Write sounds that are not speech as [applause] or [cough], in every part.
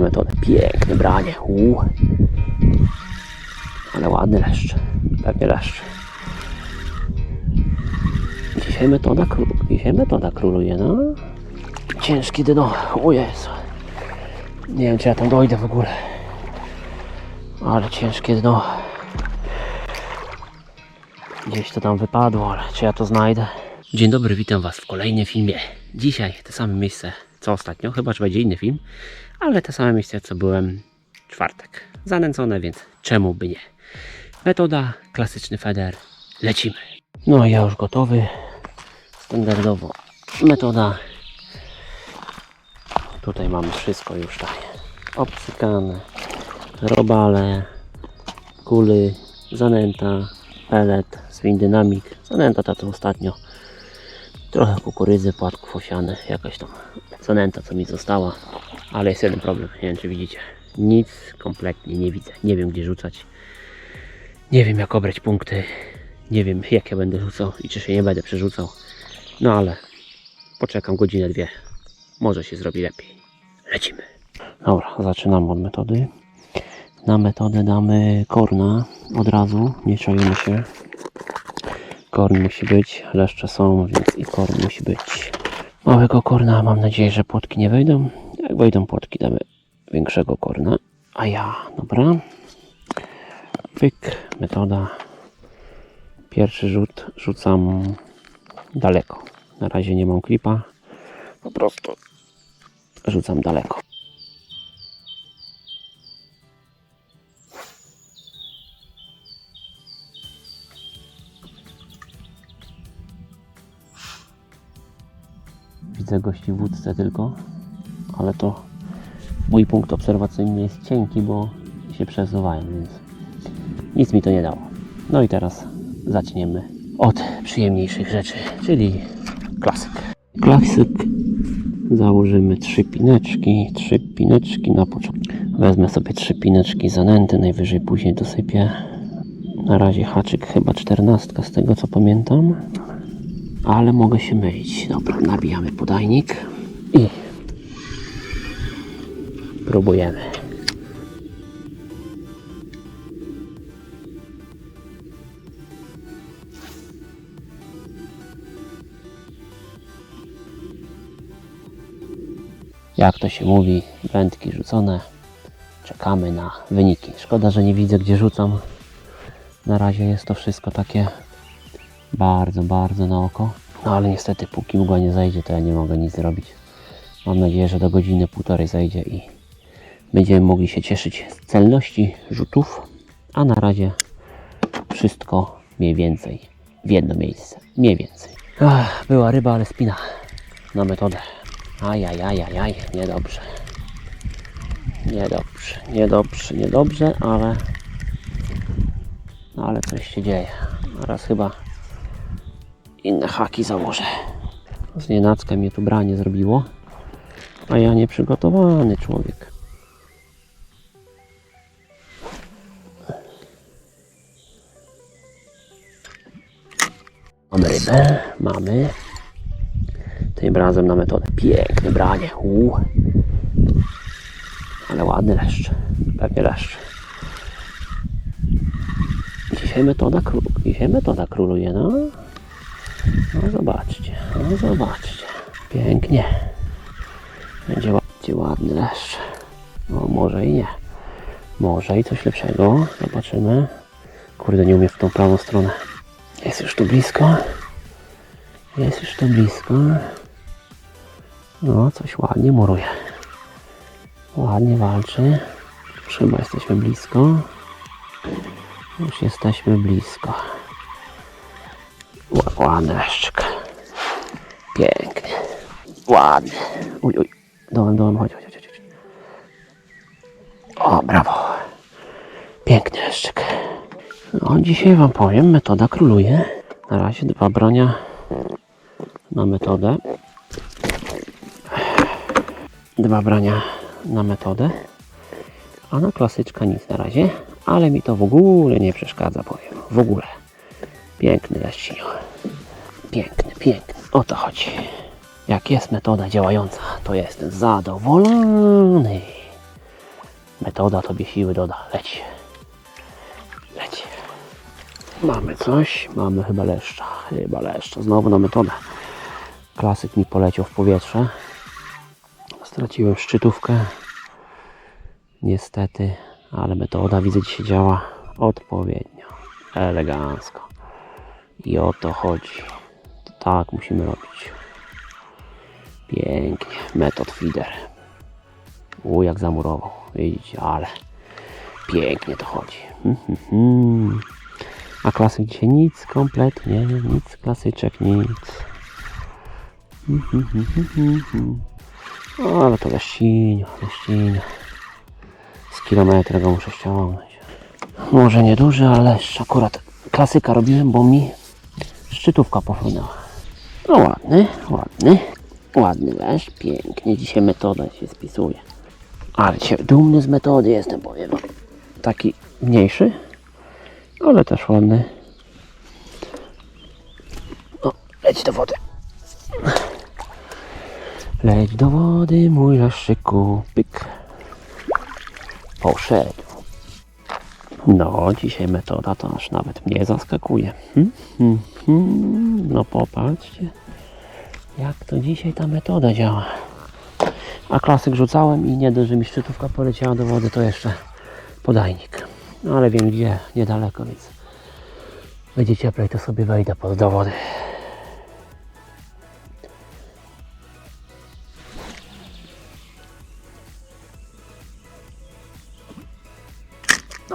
na metodę. Piękne branie. Uu. Ale ładny leszcz. Pewnie leszcz. Dzisiaj metoda, król- Dzisiaj metoda króluje, no. Ciężki dno. O Jezu. Nie wiem, czy ja tam dojdę w ogóle. Ale ciężkie dno. Gdzieś to tam wypadło, ale czy ja to znajdę? Dzień dobry, witam Was w kolejnym filmie. Dzisiaj te same miejsce co ostatnio, chyba że będzie inny film, ale te same miejsce co byłem czwartek. Zanęcone, więc czemu by nie? Metoda, klasyczny feder, lecimy. No ja już gotowy. Standardowo metoda. Tutaj mamy wszystko już tak. Obcykane, robale, kuli, zanęta, pelet, swing dynamik. Zanęta ta to ostatnio. Trochę kukurydzy, płatków owsianych, jakaś tam zanęta co mi została. Ale jest jeden problem, nie wiem czy widzicie. Nic kompletnie nie widzę. Nie wiem gdzie rzucać. Nie wiem jak obrać punkty. Nie wiem jak ja będę rzucał i czy się nie będę przerzucał. No ale poczekam godzinę, dwie. Może się zrobi lepiej. Lecimy. Dobra, zaczynamy od metody. Na metodę damy korna od razu, nie czajmy się. Korn musi być, leszcze są, więc i korn musi być. Małego korna, mam nadzieję, że płotki nie wejdą. Jak wejdą płotki, damy większego korna. A ja, dobra. Pyk, metoda. Pierwszy rzut rzucam daleko. Na razie nie mam klipa. Po prostu rzucam daleko. Widzę gości wódce tylko, ale to mój punkt obserwacyjny jest cienki, bo się przesuwają, więc nic mi to nie dało. No i teraz zaczniemy od przyjemniejszych rzeczy, czyli klasyk. Klasyk założymy trzy pineczki, trzy pineczki na początku. Wezmę sobie trzy pineczki zanęty, najwyżej później dosypię. Na razie haczyk chyba czternastka z tego co pamiętam. Ale mogę się mylić. Dobra, nabijamy podajnik i próbujemy. Jak to się mówi, wędki rzucone. Czekamy na wyniki. Szkoda, że nie widzę gdzie rzucam. Na razie jest to wszystko takie bardzo, bardzo na oko. No ale niestety póki mgła nie zajdzie, to ja nie mogę nic zrobić. Mam nadzieję, że do godziny, półtorej zajdzie i będziemy mogli się cieszyć z celności rzutów. A na razie wszystko mniej więcej w jedno miejsce. Mniej więcej. Ach, była ryba, ale spina na metodę. Ajajajajaj, niedobrze. Niedobrze, niedobrze, niedobrze, ale... No ale coś się dzieje. Teraz chyba inne haki założę. Z nienacka mnie tu branie zrobiło, a ja nieprzygotowany człowiek. Mamy rybę, mamy. Tym razem na metodę. Piękne branie. Uu. Ale ładny leszcz. Pewnie leszcz. Dzisiaj metoda, król... Dzisiaj metoda króluje, no. No zobaczcie, no zobaczcie. Pięknie. Będzie, ła- będzie ładny leszcz. No może i nie. Może i coś lepszego. Zobaczymy. Kurde, nie umiem w tą prawą stronę. Jest już tu blisko. Jest już tu blisko. No, coś ładnie muruje. Ładnie walczy. Już chyba jesteśmy blisko. Już jesteśmy blisko. Ła- Ładny leszczyk. Pięknie. Ładny. Uj, uj. Dołem, dołem, chodź, chodź, chodź. chodź. O, brawo. Piękny leszczyk. No, dzisiaj Wam powiem, metoda króluje. Na razie dwa brania na metodę. Dwa brania na metodę. A na klasyczka nic na razie. Ale mi to w ogóle nie przeszkadza, powiem. W ogóle. Piękny leszczinio. Piękny, piękny. O to chodzi. Jak jest metoda działająca, to jestem zadowolony. Metoda tobie siły doda. Leci. Leci. Mamy coś. Mamy chyba leszcza. Chyba leszcza. Znowu na metodę. Klasyk mi poleciał w powietrze. Straciłem szczytówkę. Niestety. Ale metoda widzę dzisiaj działa odpowiednio. Elegancko. I o to chodzi. Tak musimy robić. Pięknie. Metod feeder. U, jak zamurował. Widzicie, ale pięknie to chodzi. Mhm. A klasyk dzisiaj nic, kompletnie nic. Klasyczek nic. Mhm, ale to leścinio, leścinio. Z kilometra go muszę ściągnąć. Może nieduży, ale. Akurat klasyka robiłem, bo mi szczytówka pofrunęła. No ładny, ładny. Ładny leszcz, pięknie. Dzisiaj metoda się spisuje. Ale dzisiaj dumny z metody jestem, powiem wam. Taki mniejszy, ale też ładny. O, leć do wody. Leć do wody, mój leszczyku. Pyk. Poszedł. No, dzisiaj metoda to aż nawet mnie zaskakuje. Hmm? Hmm, hmm. No popatrzcie, jak to dzisiaj ta metoda działa. A klasyk rzucałem i nie dość, że mi szczytówka poleciała do wody, to jeszcze podajnik. No ale wiem gdzie, niedaleko, więc będzie cieplej, to sobie wejdę pod do wody.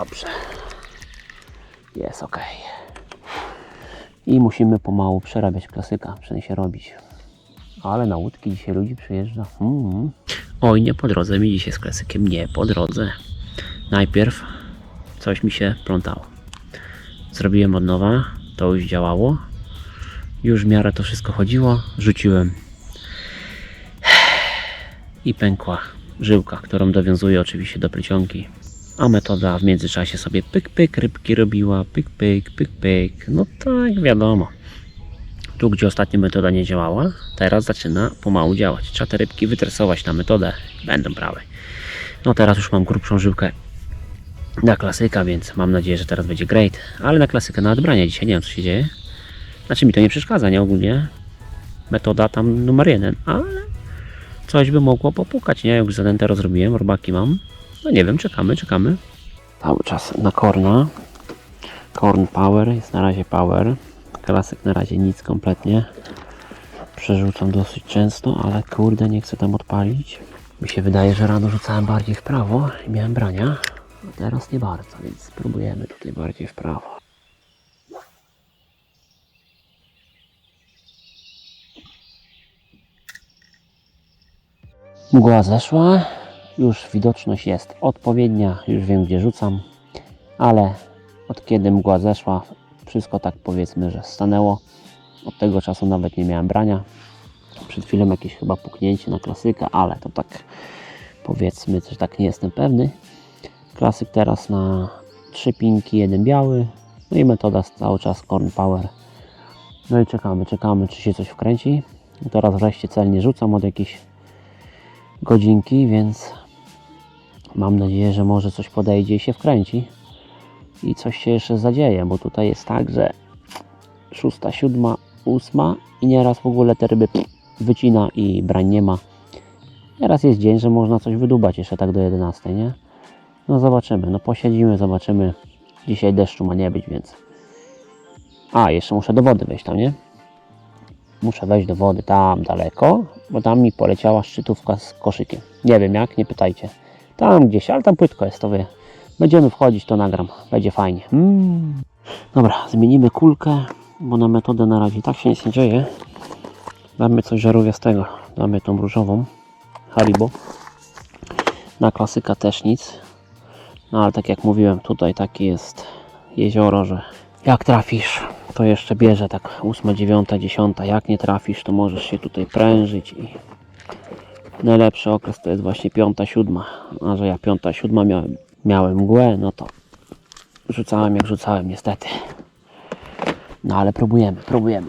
Dobrze. Jest ok. I musimy pomału przerabiać klasyka, w sensie robić. Ale na łódki dzisiaj ludzi przyjeżdża. Mm. Oj, nie po drodze mi dzisiaj z klasykiem, nie po drodze. Najpierw coś mi się plątało. Zrobiłem od nowa, to już działało. Już w miarę to wszystko chodziło. Rzuciłem [sighs] i pękła żyłka, którą dowiązuję oczywiście do plecionki. A metoda w międzyczasie sobie pyk pyk rybki robiła, pyk pyk, pyk pyk. No tak, wiadomo. Tu, gdzie ostatnio metoda nie działała, teraz zaczyna pomału działać. Trzeba te rybki wytresować na metodę, będą prawe. No teraz już mam grubszą żyłkę na klasyka, więc mam nadzieję, że teraz będzie great. Ale na klasykę na odbranie dzisiaj nie wiem, co się dzieje. Znaczy mi to nie przeszkadza, nie ogólnie. Metoda tam numer jeden, ale coś by mogło popukać, nie? Już zadęte rozrobiłem, robaki mam. No nie wiem, czekamy, czekamy. Cały czas na korna. Korn power, jest na razie power. Klasyk na razie nic kompletnie. Przerzucam dosyć często, ale kurde nie chcę tam odpalić. Mi się wydaje, że rano rzucałem bardziej w prawo i miałem brania. A teraz nie bardzo, więc spróbujemy tutaj bardziej w prawo. Mgła zeszła, już widoczność jest odpowiednia, już wiem gdzie rzucam, ale od kiedy mgła zeszła, wszystko tak powiedzmy, że stanęło. Od tego czasu nawet nie miałem brania. Przed chwilą jakieś chyba puknięcie na klasyka, ale to tak powiedzmy, że tak nie jestem pewny. Klasyk teraz na trzy pinki, jeden biały, no i metoda cały czas Corn Power. No i czekamy, czekamy czy się coś wkręci. Teraz wreszcie celnie rzucam od jakiejś godzinki, więc mam nadzieję, że może coś podejdzie i się wkręci i coś się jeszcze zadzieje, bo tutaj jest tak, że szósta, siódma, ósma i nieraz w ogóle te ryby wycina i brań nie ma. Nieraz jest dzień, że można coś wydubać jeszcze tak do 11, nie? No zobaczymy, no posiedzimy, zobaczymy. Dzisiaj deszczu ma nie być, więc... A, jeszcze muszę do wody wejść tam, nie? Muszę wejść do wody tam daleko, bo tam mi poleciała szczytówka z koszykiem. Nie wiem jak, nie pytajcie. Tam gdzieś, ale tam płytko jest, to wie. Będziemy wchodzić, to nagram. Będzie fajnie. Mm. Dobra, zmienimy kulkę, bo na metodę na razie tak się nic nie dzieje. Damy coś żarówiastego. Damy tą różową. Haribo. Na klasyka też nic. No ale tak jak mówiłem, tutaj takie jest jezioro, że jak trafisz, to jeszcze bierze tak 8, 9, 10. Jak nie trafisz, to możesz się tutaj prężyć i najlepszy okres to jest właśnie piąta, siódma. A że ja piąta, siódma miałem, miałem mgłę, no to rzucałem jak rzucałem niestety. No ale próbujemy, próbujemy.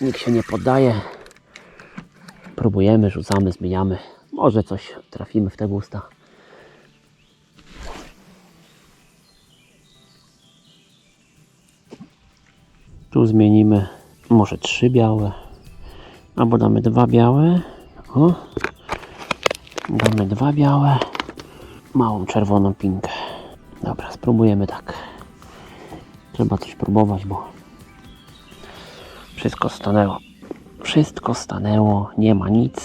Nikt się nie poddaje. Próbujemy, rzucamy, zmieniamy. Może coś trafimy w te gusta. Tu zmienimy może trzy białe, albo damy dwa białe. O. Damy dwa białe. Małą czerwoną pinkę. Dobra, spróbujemy tak. Trzeba coś próbować, bo wszystko stanęło. Wszystko stanęło. Nie ma nic.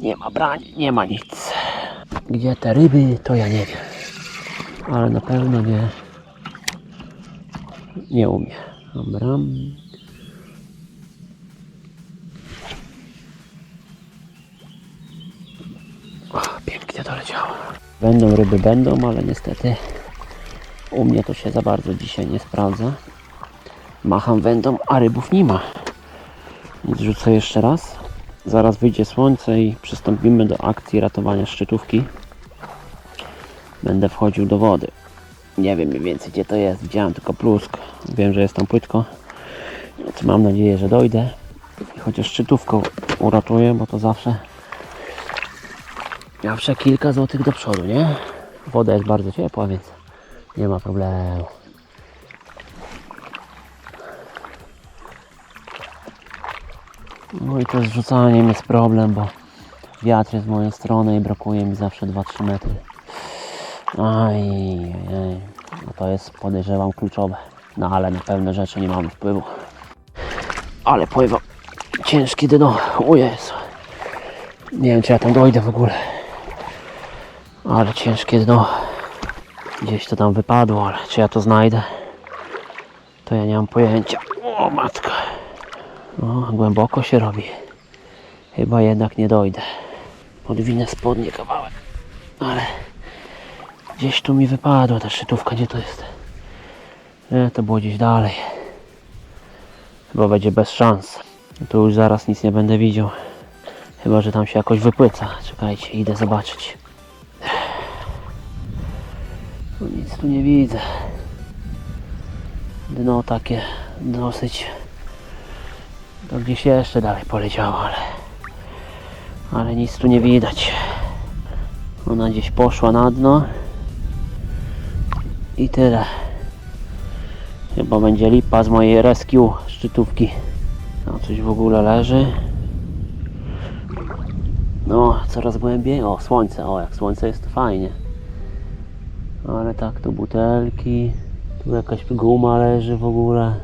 Nie ma brań, nie ma nic. Gdzie te ryby, to ja nie wiem. Ale na pewno nie. Nie umie. Dobra. O, pięknie to leciało. Będą ryby, będą, ale niestety u mnie to się za bardzo dzisiaj nie sprawdza. Macham wędą, a rybów nie ma. Więc rzucę jeszcze raz. Zaraz wyjdzie słońce i przystąpimy do akcji ratowania szczytówki. Będę wchodził do wody. Nie wiem mniej więcej gdzie to jest. Widziałem tylko plusk. Wiem, że jest tam płytko. Więc mam nadzieję, że dojdę. I chociaż szczytówką uratuję, bo to zawsze zawsze kilka złotych do przodu, nie? Woda jest bardzo ciepła, więc nie ma problemu. No i to z rzucaniem jest problem, bo wiatr jest z mojej strony i brakuje mi zawsze 2-3 metry. Aj, aj, no to jest podejrzewam kluczowe. No ale na pewne rzeczy nie mamy wpływu. Ale pływa ciężkie dno. O Jezu. Nie wiem czy ja tam dojdę w ogóle. Ale ciężkie dno. Gdzieś to tam wypadło, ale czy ja to znajdę? To ja nie mam pojęcia. O matka. O, głęboko się robi. Chyba jednak nie dojdę. Podwinę spodnie kawałek. Ale gdzieś tu mi wypadła ta szczytówka. Gdzie to jest? Nie, to było gdzieś dalej. Chyba będzie bez szans. Tu już zaraz nic nie będę widział. Chyba, że tam się jakoś wypłyca. Czekajcie, idę zobaczyć. Nic tu nie widzę. Dno takie dosyć to gdzieś jeszcze dalej poleciało, ale ale nic tu nie widać. Ona gdzieś poszła na dno i tyle. Chyba będzie lipa z mojej rescue szczytówki. No coś w ogóle leży. No, coraz głębiej. O, słońce. O, jak słońce jest to fajnie. Ale tak, tu butelki. Tu jakaś guma leży w ogóle.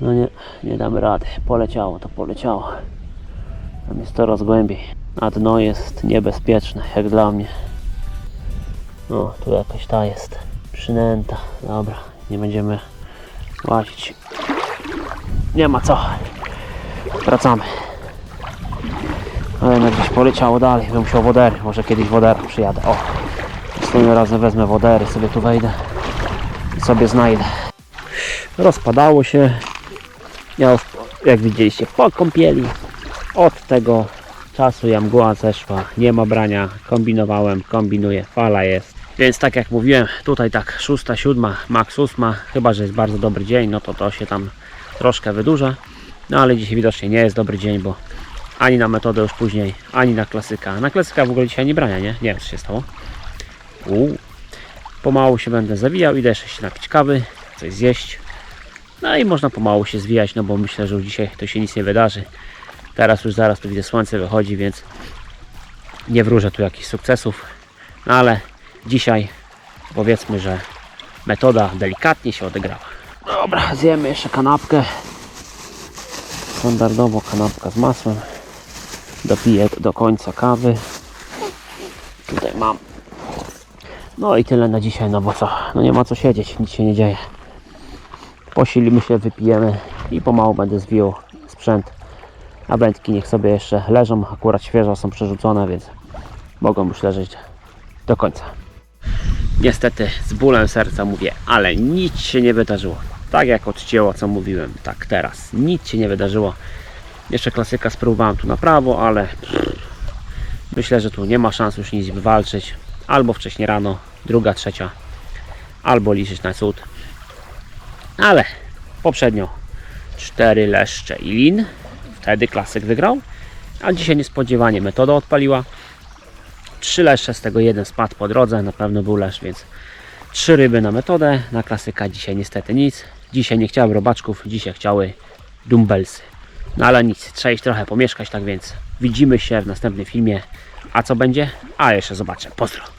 No nie, nie damy rady. Poleciało to, poleciało. Tam jest coraz głębiej. A dno jest niebezpieczne, jak dla mnie. O, tu jakaś ta jest przynęta. Dobra, nie będziemy łazić. Nie ma co. Wracamy. Ale jednak gdzieś poleciało dalej. Bym musiał wodery. Może kiedyś woderem przyjadę. O, następnym razem wezmę wodery, sobie tu wejdę i sobie znajdę. Rozpadało się. Ja jak widzieliście, po kąpieli. Od tego czasu ja mgła zeszła. Nie ma brania. Kombinowałem, kombinuję. Fala jest. Więc tak jak mówiłem, tutaj tak 6, 7, max 8, chyba że jest bardzo dobry dzień, no to to się tam troszkę wydłuża. No ale dzisiaj widocznie nie jest dobry dzień, bo ani na metodę już później, ani na klasyka. Na klasyka w ogóle dzisiaj nie brania, nie? Nie wiem co się stało. Uuu. Pomału się będę zawijał, idę jeszcze się napić kawy, coś zjeść. No i można pomału się zwijać, no bo myślę, że już dzisiaj to się nic nie wydarzy. Teraz już zaraz tu widzę słońce wychodzi, więc nie wróżę tu jakichś sukcesów. No ale dzisiaj powiedzmy, że metoda delikatnie się odegrała. Dobra, zjemy jeszcze kanapkę. Standardowo kanapka z masłem. Dopiję do końca kawy. Tutaj mam. No i tyle na dzisiaj, no bo co? No nie ma co siedzieć, nic się nie dzieje. Posilimy się, wypijemy i pomału będę zwijał sprzęt. A wędki niech sobie jeszcze leżą, akurat świeżo są przerzucone, więc mogą już leżeć do końca. Niestety z bólem serca mówię, ale nic się nie wydarzyło. Tak jak odcięło co mówiłem, tak teraz. Nic się nie wydarzyło. Jeszcze klasyka spróbowałem tu na prawo, ale pff, myślę, że tu nie ma szans już nic wywalczyć. Albo wcześniej rano, druga, trzecia, albo liczyć na cud. Ale poprzednio cztery leszcze i lin. Wtedy klasyk wygrał. A dzisiaj niespodziewanie metoda odpaliła. Trzy leszcze, z tego jeden spadł po drodze. Na pewno był lesz, więc Trzy ryby na metodę, na klasyka dzisiaj niestety nic. Dzisiaj nie chciałem robaczków, dzisiaj chciały dumbbellsy. No ale nic, trzeba iść trochę pomieszkać, tak więc widzimy się w następnym filmie. A co będzie? A jeszcze zobaczę. Pozdro.